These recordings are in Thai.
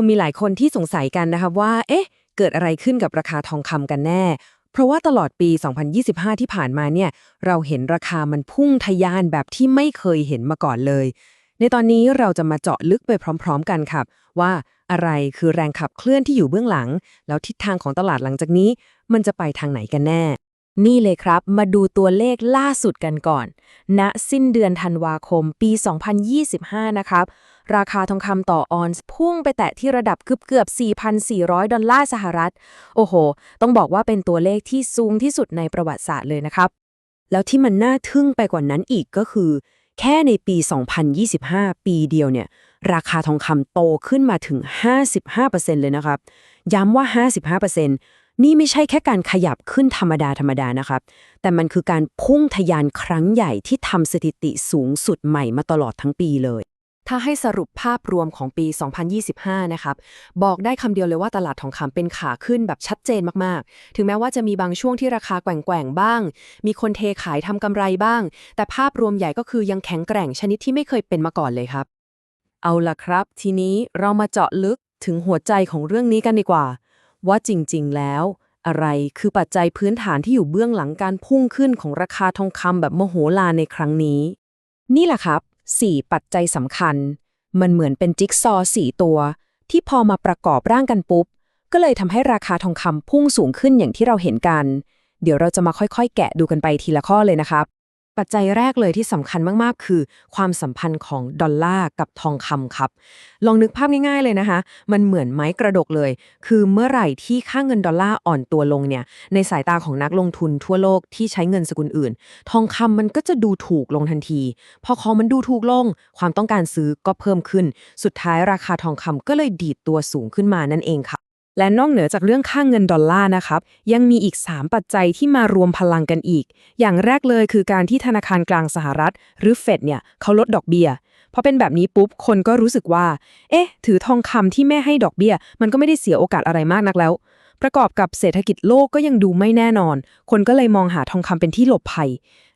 งมีหลายคนที่สงสัยกันนะคะว่า เอ๊ะ เกิดอะไรขึ้นกับราคาทองคำกันแน่ เพราะว่าตลอดปี 2025 ที่ผ่านมาเนี่ย เราเห็นราคามันพุ่งทะยานแบบที่ไม่เคยเห็นมาก่อนเลย ในตอนนี้เราจะมาเจาะลึกไปพร้อม ๆ กันครับ ว่าอะไรคือแรงขับเคลื่อนที่อยู่เบื้องหลัง แล้วทิศทางของตลาดหลังจากนี้ มันจะไปทางไหนกันแน่ นี่เลยครับ มาดูตัวเลขล่าสุดกันก่อน ณ สิ้นเดือนธันวาคมปี 2025 นะครับ ราคาทองคำต่อออนซ์พุ่งไปแตะที่ระดับเกือบเกือบ 4,400 ดอลลาร์สหรัฐ โอ้โห ต้องบอกว่าเป็นตัวเลขที่สูงที่สุดในประวัติศาสตร์เลยนะครับ แล้วที่มันน่าทึ่งไปกว่านั้นอีกก็คือ แค่ในปี 2025 ปีเดียวเนี่ย ราคาทองคำโตขึ้นมาถึง 55%เลยนะครับ ย้ำว่า 55% นี่ไม่ใช่แค่การขยับขึ้นธรรมดาธรรมดานะครับ แต่มันคือการพุ่งทะยานครั้งใหญ่ที่ทำสถิติสูงสุดใหม่มาตลอดทั้งปีเลย ถ้าให้สรุปภาพรวมของปี 2025 นะครับ บอกได้คำเดียวเลยว่าตลาดทองคำเป็นขาขึ้นแบบชัดเจนมากๆ ถึงแม้ว่าจะมีบางช่วงที่ราคาแกว่งๆ บ้าง มีคนเทขายทำกำไรบ้าง แต่ภาพรวมใหญ่ก็คือยังแข็งแกร่งชนิดที่ไม่เคยเป็นมาก่อนเลยครับ เอาล่ะครับ ทีนี้เรามาเจาะลึกถึงหัวใจของเรื่องนี้กันดีกว่า ว่าจริงๆ แล้ว อะไรคือปัจจัยพื้นฐานที่อยู่เบื้องหลังการพุ่งขึ้นของราคาทองคำแบบโมโหลานในครั้งนี้ นี่แหละครับ 4 ปัจจัยสำคัญ มันเหมือนเป็นจิ๊กซอว์สี่ตัว ที่พอมาประกอบร่างกันปุ๊บ ก็เลยทำให้ราคาทองคำพุ่งสูงขึ้นอย่างที่เราเห็นกัน เดี๋ยวเราจะมาค่อยๆ แกะดูกันไปทีละข้อเลยนะครับ ปัจจัยแรกเลยที่สำคัญมากๆ คือ ความสัมพันธ์ของดอลลาร์กับทองคำครับ ลองนึกภาพง่ายๆเลยนะคะ มันเหมือนไม้กระดกเลย คือเมื่อไหร่ที่ค่าเงินดอลลาร์อ่อนตัวลงเนี่ย ในสายตาของนักลงทุนทั่วโลกที่ใช้เงินสกุลอื่น ทองคำมันก็จะดูถูกลงทันที พอของมันดูถูกลง ความต้องการซื้อก็เพิ่มขึ้น สุดท้ายราคาทองคำก็เลยดีดตัวสูงขึ้นมานั่นเองค่ะ และนอกเหนือจากเรื่องค่าเงินดอลลาร์นะครับ ยังมีอีก 3 ปัจจัยที่มารวมพลังกันอีก อย่างแรกเลยคือการที่ธนาคารกลางสหรัฐ หรือเฟดเนี่ยเขาลดดอกเบี้ยพอเป็นแบบนี้ปุ๊บ คนก็รู้สึกว่า เอ๊ะ ถือทองคำที่ไม่ให้ดอกเบี้ย มันก็ไม่ได้เสียโอกาสอะไรมากนักแล้ว ประกอบกับเศรษฐกิจโลกก็ยังดูไม่แน่นอน คนก็เลยมองหาทองคำเป็นที่หลบภัย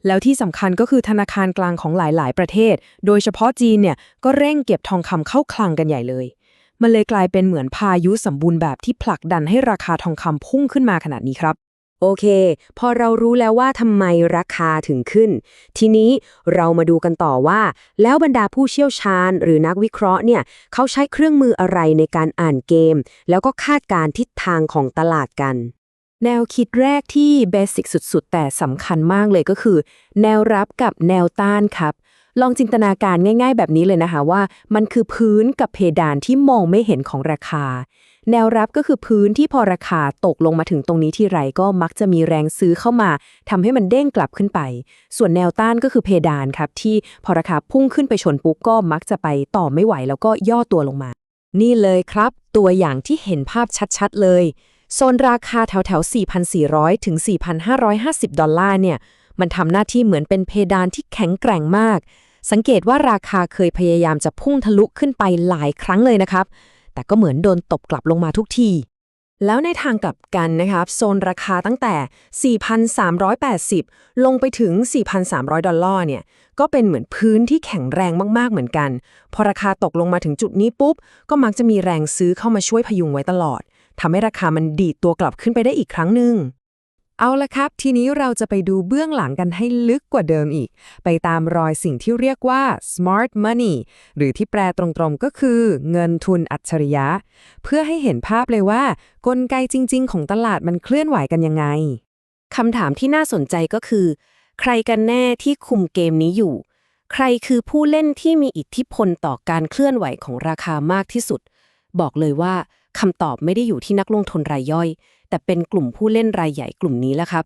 แล้วที่สำคัญก็คือธนาคารกลางของหลายๆ ประเทศ โดยเฉพาะจีนเนี่ยก็เร่งเก็บทองคำเข้าคลังกันใหญ่เลย มันเลยกลายเป็นเหมือนพายุสมบูรณ์แบบที่ผลักดันให้ราคาทองคำพุ่งขึ้นมาขนาดนี้ครับ โอเค พอเรารู้แล้วว่าทำไมราคาถึงขึ้น ทีนี้เรามาดูกันต่อว่า แล้วบรรดาผู้เชี่ยวชาญ หรือนักวิเคราะห์เนี่ยเขาใช้เครื่องมืออะไรในการอ่านเกม แล้วก็คาดการณ์ทิศทางของตลาดกันแนวคิดแรกที่เบสิกสุด ๆ แต่สำคัญมากเลยก็คือ แนวรับกับแนวต้านครับ ลองจินตนาการง่ายๆ แบบนี้เลยนะคะว่า มันคือพื้นกับเพดานที่มองไม่เห็นของราคา แนวรับก็คือพื้นที่พอราคาตกลงมาถึงตรงนี้ที่ไรก็มักจะมีแรงซื้อเข้ามาทำให้มันเด้งกลับขึ้นไป ส่วนแนวต้านก็คือเพดานครับที่พอราคาพุ่งขึ้นไปชนปุ๊บก็มักจะไปต่อไม่ไหวแล้วก็ย่อตัวลงมา นี่เลยครับ ตัวอย่างที่เห็นภาพชัดๆเลยโซนราคาแถวๆ4,400 ถึง 4,550 ดอลลาร์เนี่ย มันทำหน้าที่เหมือนเป็นเพดานที่แข็งแกร่งมาก สังเกตว่าราคาเคยพยายามจะพุ่งทะลุขึ้นไปหลายครั้งเลยนะครับ แต่ก็เหมือนโดนตบกลับลงมาทุกที แล้วในทางกลับกันนะครับ โซนราคาตั้งแต่ 4,380 ลงไปถึง 4,300 ดอลลาร์เนี่ย ก็เป็นเหมือนพื้นที่แข็งแรงมากๆเหมือนกัน พอราคาตกลงมาถึงจุดนี้ปุ๊บ ก็มักจะมีแรงซื้อเข้ามาช่วยพยุงไว้ตลอดทำให้ราคามันดีดตัวกลับขึ้นไปได้อีกครั้งหนึ่ง เอาละครับ ทีนี้เราจะไปดูเบื้องหลังกันให้ลึกกว่าเดิมอีก ไปตามรอยสิ่งที่เรียกว่า smart money หรือที่แปลตรงๆก็คือ เงินทุนอัจฉริยะ เพื่อให้เห็นภาพเลยว่า กลไกจริง ๆ ของตลาดมันเคลื่อนไหวกันยังไงคำถามที่น่าสนใจก็คือ ใครกันแน่ที่คุมเกมนี้อยู่ ใครคือผู้เล่นที่มีอิทธิพลต่อการเคลื่อนไหวของราคามากที่สุด บอกเลยว่าคำตอบไม่ได้อยู่ที่นักลงทุนรายย่อย แต่เป็นกลุ่มผู้เล่นรายใหญ่กลุ่มนี้แหละครับ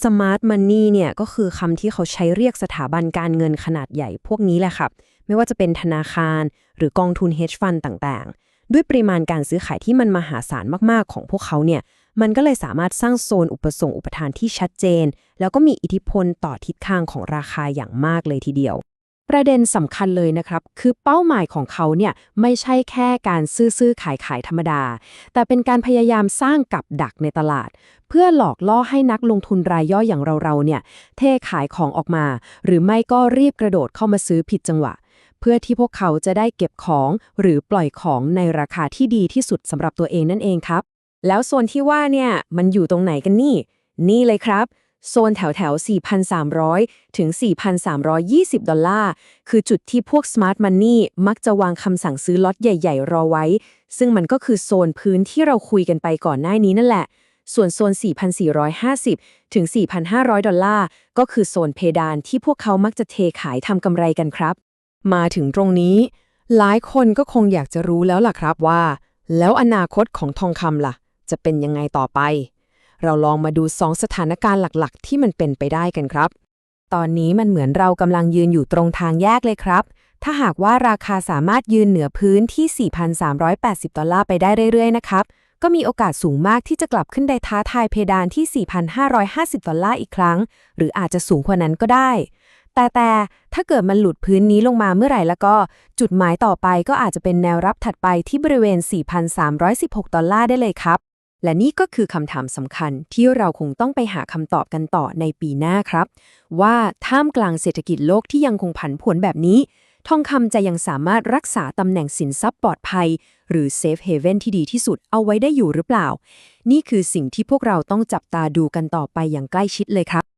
Smart Money เนี่ยก็คือคำที่เขาใช้เรียกสถาบันการเงินขนาดใหญ่พวกนี้แหละครับ ไม่ว่าจะเป็นธนาคาร หรือกองทุน hedge fund ต่างๆ ด้วยปริมาณการซื้อขายที่มันมหาศาลมากๆของพวกเขาเนี่ยมันก็เลยสามารถสร้างโซนอุปสงค์อุปทานที่ชัดเจน แล้วก็มีอิทธิพลต่อทิศทางของราคาอย่างมากเลยทีเดียว ประเด็นสำคัญเลยนะครับ คือเป้าหมายของเขาเนี่ยไม่ใช่แค่การซื้อซื้อขายขายธรรมดา แต่เป็นการพยายามสร้างกับดักในตลาด เพื่อหลอกล่อให้นักลงทุนรายย่อยอย่างเราๆเนี่ยเทขายของออกมา หรือไม่ก็รีบกระโดดเข้ามาซื้อผิดจังหวะ เพื่อที่พวกเขาจะได้เก็บของหรือปล่อยของในราคาที่ดีที่สุดสำหรับตัวเองนั่นเองครับ แล้วโซนที่ว่าเนี่ยมันอยู่ตรงไหนกันนี่ นี่เลยครับ โซนแถวแถว 4,300 ถึง 4,320 ดอลลาร์ คือจุดที่พวก Smart Money มักจะวางคำสั่งซื้อล็อตใหญ่ ๆ รอไว้ ซึ่งมันก็คือโซนพื้นที่เราคุยกันไปก่อนหน้านี้นั่นแหละ ส่วนโซน 4,450 ถึง 4,500 ดอลลาร์ ก็คือโซนเพดานที่พวกเขามักจะเทขายทำกำไรกันครับ มาถึงตรงนี้ หลายคนก็คงอยากจะรู้แล้วล่ะครับว่า แล้วอนาคตของทองคำล่ะ จะเป็นยังไงต่อไป เราลองมาดูสองสถานการณ์หลักๆ ที่มันเป็นไปได้กันครับ ตอนนี้มันเหมือนเรากำลังยืนอยู่ตรงทางแยกเลยครับ ถ้าหากว่าราคาสามารถยืนเหนือพื้นที่ 4,380 ดอลลาร์ไปได้เรื่อยๆ นะครับ ก็มีโอกาสสูงมากที่จะกลับขึ้นได้ท้าทายเพดานที่ 4,550 ดอลลาร์อีกครั้ง หรืออาจจะสูงกว่านั้นก็ได้แต่แต่ถ้าเกิดมันหลุดพื้นนี้ลงมาเมื่อไหร่แล้วก็ จุดหมายต่อไปก็อาจจะเป็นแนวรับถัดไปที่บริเวณ 4,316 ดอลลาร์ได้เลยครับ และนี่ก็คือคำถามสำคัญที่เราคงต้องไปหาคำตอบกันต่อในปีหน้าครับ ว่าท่ามกลางเศรษฐกิจโลกที่ยังคงผันผวนแบบนี้ ทองคำจะยังสามารถรักษาตำแหน่งสินทรัพย์ปลอดภัย หรือเซฟเฮเว่นที่ดีที่สุดเอาไว้ได้อยู่หรือเปล่า นี่คือสิ่งที่พวกเราต้องจับตาดูกันต่อไปอย่างใกล้ชิดเลยครับ